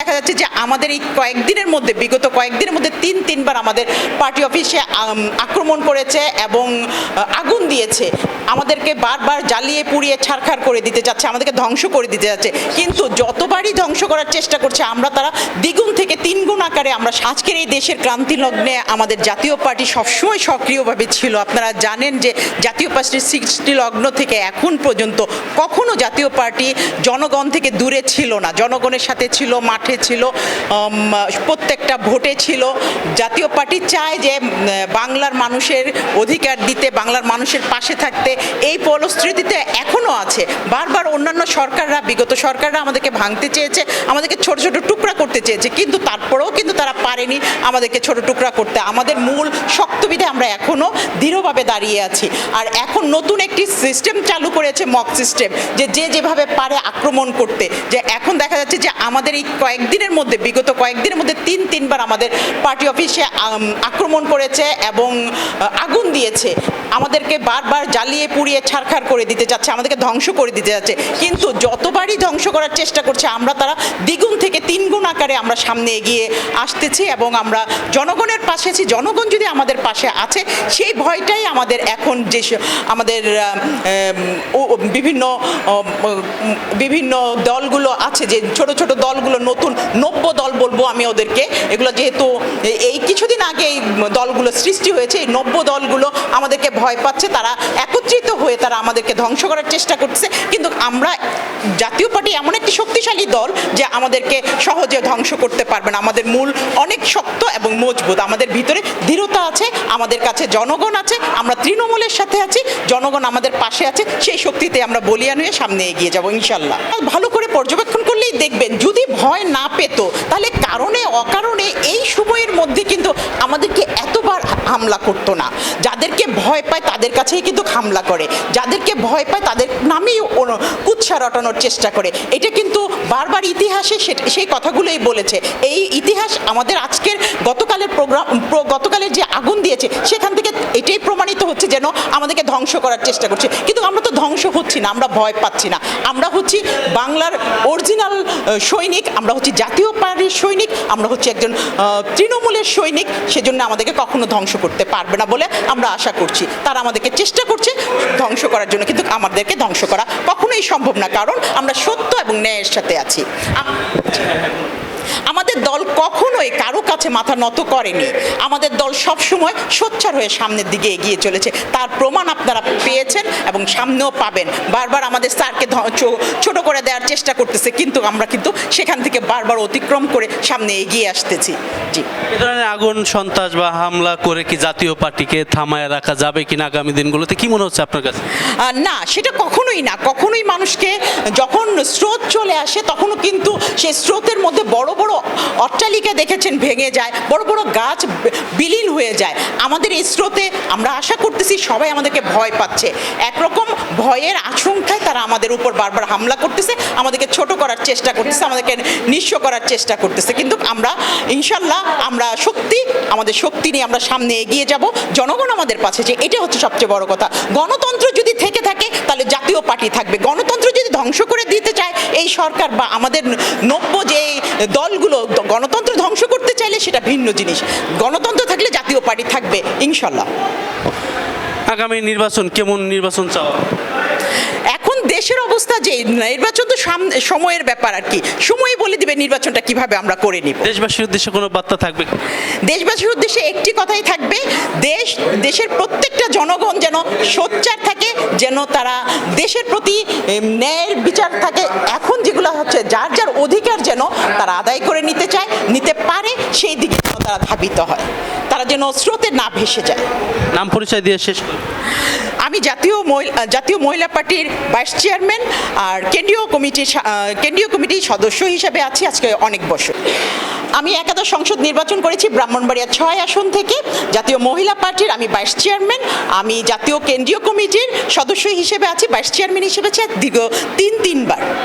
দেখা যাচ্ছে যে আমাদের এই কয়েকদিনের মধ্যে, বিগত কয়েকদিনের মধ্যে তিন, তিনবার আমাদের পার্টি অফিসে আক্রমণ করেছে এবং আগুন দিয়েছে। আমাদেরকে বারবার জ্বালিয়ে পুড়িয়ে ছারখার করে দিতে যাচ্ছে, আমাদেরকে ধ্বংস করে দিতে যাচ্ছে। কিন্তু যতবারই ধ্বংস করার চেষ্টা করছে, আমরা তারা দ্বিগুণ থেকে তিনগুণ আকারে আমরা আজকের এই দেশের ক্রান্তি লগ্নে আমাদের জাতীয় পার্টি সবসময় সক্রিয়ভাবে ছিল। আপনারা জানেন যে জাতীয় পার্টির সৃষ্টি লগ্ন থেকে এখন পর্যন্ত কখনো জাতীয় পার্টি জনগণ থেকে দূরে ছিল না। জনগণের সাথে ছিল মাঠে ছিল প্রত্যেকটা ভোটে ছিল। জাতীয় পার্টি চায় যে বাংলার মানুষের অধিকার দিতে, বাংলার মানুষের পাশে থাকতে। এই ফলশ্রুতিতে এখনও আছে। বারবার অন্যান্য সরকাররা, বিগত সরকাররা আমাদেরকে ভাঙতে চেয়েছে, আমাদেরকে ছোট ছোট টুকরা করতে চেয়েছে। কিন্তু তারপরেও কিন্তু তারা পারেনি আমাদেরকে ছোট টুকরা করতে। আমাদের মূল শক্তবিধে আমরা এখনও দৃঢ়ভাবে দাঁড়িয়ে আছি। আর এখন নতুন একটি সিস্টেম চালু করেছে মক সিস্টেম, যে যে যেভাবে পারে আক্রমণ করতে। যে এখন দেখা যাচ্ছে যে আমাদের এই কয়েকদিনের মধ্যে, বিগত কয়েকদিনের মধ্যে তিন, তিনবার আমাদের পার্টি অফিসে আক্রমণ করেছে এবং আগুন দিয়েছে। আমাদেরকে বারবার জ্বালিয়ে, পুড়িয়ে, ছারখার করে দিতে যাচ্ছে, আমাদেরকে ধ্বংস করে দিতে যাচ্ছে। কিন্তু যতবারই ধ্বংস করার চেষ্টা করছে, আমরা তারা দ্বিগুণ থেকে তিনগুণ আকারে আমরা সামনে এগিয়ে আসতেছি এবং আমরা জনগণের পাশে আছি। জনগণ যদি আমাদের পাশে আছে, সেই ভয়টাই আমাদের এখন যে আমাদের বিভিন্ন বিভিন্ন দলগুলো আছে, যে ছোট ছোট দলগুলো নতুন নব্য দল বলব আমি ওদেরকে। এগুলো যেহেতু এই কিছুদিন আগে এই দলগুলো সৃষ্টি হয়েছে, এই নব্য দলগুলো আমাদেরকে ভয় পাচ্ছে, তারা একত্রিত হয়ে তারা আমাদেরকে ধ্বংস করার চেষ্টা করছে। কিন্তু আমরা, জাতীয় পার্টি এমন একটি শক্তিশালী দল যে আমাদেরকে সহজে ধ্বংস করতে পারবে না। আমাদের মূল অনেক শক্ত এবং মজবুত, আমাদের ভিতরে দৃঢ়তা আছে, আমাদের কাছে জনগণ আছে, আমরা তৃণমূলের সাথে আছি, জনগণ আমাদের পাশে আছে, সেই শক্তিতে আমরা বলিয়ান হয়ে সামনে এগিয়ে যাব ইনশাল্লাহ ভালো করে পর্যবেক্ষণ করলেই দেখবেন, যদি ভয় না পেত। তাহলে কারণে, অকারণে এই সময়ের মধ্যে কিন্তু আমাদেরকে এতবার হামলা করতো না। যাদেরকে ভয় পায় তাদের কাছেই কিন্তু হামলা করে। যাদেরকে ভয় পায় তাদের নামেই কুচ্ছা রটানোর চেষ্টা করে। এটা কিন্তু বারবার ইতিহাসে সেই কথাগুলোই বলেছে। এই ইতিহাস আমাদের আজকের গতকালের প্রোগ্রাম গতকালের যে আগুন দিয়েছে, সেখান থেকে এটাই প্রমাণিত হচ্ছে যেন আমাদেরকে ধ্বংস করার চেষ্টা করছে। কিন্তু আমরা তো ধ্বংস হচ্ছি না, আমরা ভয় পাচ্ছি না। আমরা হচ্ছি বাংলার অরিজিনাল সৈনিক, আমরা হচ্ছি জাতীয় পার্টির সৈনিক, আমরা হচ্ছি একজন তৃণমূলের সৈনিক। সেজন্য আমাদেরকে কখনো ধ্বংস করতে পারবে না বলে আমরা আশা করছি। তারা আমাদেরকে চেষ্টা করছে ধ্বংস করার জন্য, কিন্তু আমাদেরকে ধ্বংস করা কখনোই সম্ভব না। কারণ আমরা সত্য এবং ন্যায়ের সাথে আছি। আমাদের দল কখনোই কারও কাছে মাথা নত করেনি। আমাদের দল সবসময় সোচ্চার হয়ে সামনের দিকে এগিয়ে চলেছে। তার প্রমাণ আপনারা পেয়েছেন এবং সামনেও পাবেন। বারবার আমাদের স্যারকে ছোট করে দেওয়ার চেষ্টা করতেছে কিন্তু আমরা কিন্তু সেখান থেকে বারবার অতিক্রম করে সামনে এগিয়ে আসতেছি। জি। এ ধরনের আগুন সন্ত্রাস বা হামলা করে কি জাতীয় পার্টিকে থামায় রাখা যাবে কিনা আগামী দিনগুলোতে? কি মনে হচ্ছে আপনার কাছে? না সেটা কখনোই না। কখনোই মানুষকে যখন স্রোত চলে আসে তখনও কিন্তু সেই স্রোতের মধ্যে বড় বড় অট্টালিকা দেখেছেন ভেঙে যায়, বড় বড় গাছ বিলীন হয়ে যায়। আমাদের এই স্রোতে আমরা আশা করতেছি সবাই আমাদেরকে ভয় পাচ্ছে। একরকম ভয়ের আশঙ্কায় তারা আমাদের উপর বারবার হামলা করতেছে, আমাদেরকে ছোট করার চেষ্টা করতেছে, আমাদেরকে নিঃস্ব করার চেষ্টা করতেছে। কিন্তু আমরা, ইনশাল্লাহ, আমরা শক্তি, আমাদের শক্তি নিয়ে আমরা সামনে এগিয়ে যাব। জনগণ আমাদের পাশে যে এটা হচ্ছে সবচেয়ে বড় কথা। গণতন্ত্র যদি জাতীয় পার্টি থাকবে। গণতন্ত্র যদি ধ্বংস করে দিতে চায়, এই সরকার বা আমাদের নব্য যে দলগুলো গণতন্ত্র ধ্বংস করতে চাইলে সেটা ভিন্ন জিনিস। গণতন্ত্র থাকলে জাতীয় পার্টি থাকবে, ইনশাল্লাহ। আগামী নির্বাচন কেমন নির্বাচন চাওয়া? দেশের অবস্থা যে নির্বাচন তো সাম- সময়ের ব্যাপার আর কি। সময় বলে দিবে নির্বাচনটা কীভাবে আমরা করে নিব। দেশবাসীর উদ্দেশ্যে কোনো বার্তা থাকবে? দেশবাসীর উদ্দেশ্যে একটি কথাই থাকবে দেশ দেশের প্রত্যেকটা জনগণ যেন সোচ্চার থাকে যেন তারা দেশের প্রতি ন্যায়ের বিচার থাকে। এখন যেগুলো হচ্ছে যার যার অধিকার যেন তারা আদায় করে নিতে চায় নিতে পারে সেই দিকে তারা ধাবিত হয়। তারা যেন স্রোতে না ভেসে যায়। নাম পরিচয় দিয়ে শেষ আমি জাতীয় মহিলা জাতীয় মহিলা পার্টির ভাইস চেয়ারম্যান আর কেন্দ্রীয় কমিটির কেন্দ্রীয় কমিটির সদস্য হিসেবে আছি আজকে অনেক বছর। আমি একাদশ সংসদ নির্বাচন করেছি ব্রাহ্মণবাড়িয়া ছয় আসন থেকে। জাতীয় মহিলা পার্টির আমি ভাইস চেয়ারম্যান আমি জাতীয় কেন্দ্রীয় কমিটির সদস্য হিসেবে আছি ভাইস চেয়ারম্যান হিসেবে আছি দীর্ঘ তিন তিনবার।